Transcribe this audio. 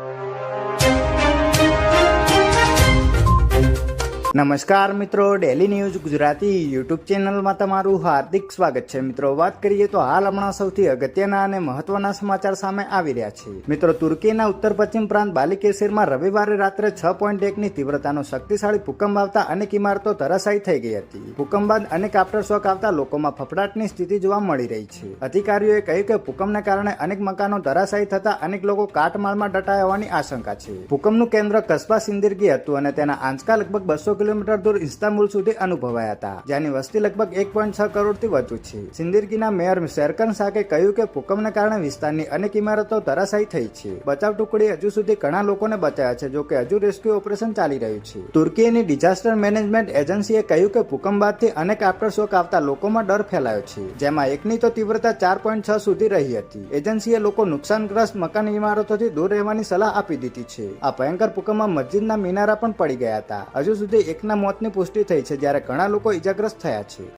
you. નમસ્કાર મિત્રો daily news Gujarati YouTube ચેનલમાં તમારું હાર્દિક સ્વાગત છે. મિત્રો, વાત કરીએ તો હાલ હમણાં સૌથી અગત્યના અને મહત્વના સમાચાર સામે આવી રહ્યા છે. મિત્રો, તુર્કીના ઉત્તર પશ્ચિમ પ્રાંત બાલિકેશિરમાં રવિવારે રાત્રે છ પોઈન્ટ એકની તીવ્રતાનો શક્તિશાળી ભૂકંપ આવતા અનેક ઇમારતો ધરાશાયી થઈ ગઈ હતી. ભૂકંપ બાદ અનેક આફ્ટર શોક આવતા લોકોમાં ફફડાટની સ્થિતિ જોવા મળી રહી છે. અધિકારીઓએ કહ્યું કે ભૂકંપને કારણે અનેક મકાનો ધરાશાયી થતા અનેક લોકો કાટમાળમાં દટાયા હોવાની આશંકા છે. ભૂકંપનું કેન્દ્ર કસ્બા સિંદિરગી હતું અને તેના આંચકા લગભગ બસો કિલોમીટર દૂર ઇસ્તાંબુલ સુધી અનુભવાયા હતા, જેની વસ્તી લગભગ એક પોઈન્ટ છ કરોડથી વધુ છે. સિંદિરગીના મેયર શેરકન શાકે કહ્યું કે ભૂકંપને કારણે વિસ્તારની અનેક ઇમારતો ધરાશાયી થઈ છે. બચાવ ટુકડી હજુ સુધી ઘણા લોકોને બચાવ્યા છે જોકે હજુ રેસ્ક્યુ ઓપરેશન ચાલી રહ્યું છે. તુર્કીની ડિઝાસ્ટર મેનેજમેન્ટ એજન્સીએ કહ્યું કે ભૂકંપ બાદથી અનેક આફ્ટર શોક આવતા લોકોમાં ડર ફેલાયો છે, જેમાં એકની તો તીવ્રતા ચાર પોઈન્ટ છ સુધી રહી હતી. એજન્સીએ લોકો નુકસાનગ્રસ્ત મકાન ઇમારતોથી દૂર રહેવાની સલાહ આપી દીધી છે. આ ભયંકર ભૂકંપમાં મસ્જિદના મિનારા પણ પડી ગયા હતા. હજુ સુધી એકના મોતની પુષ્ટિ થઈ છે જ્યારે ઘણા લોકો ઇજાગ્રસ્ત થયા છે.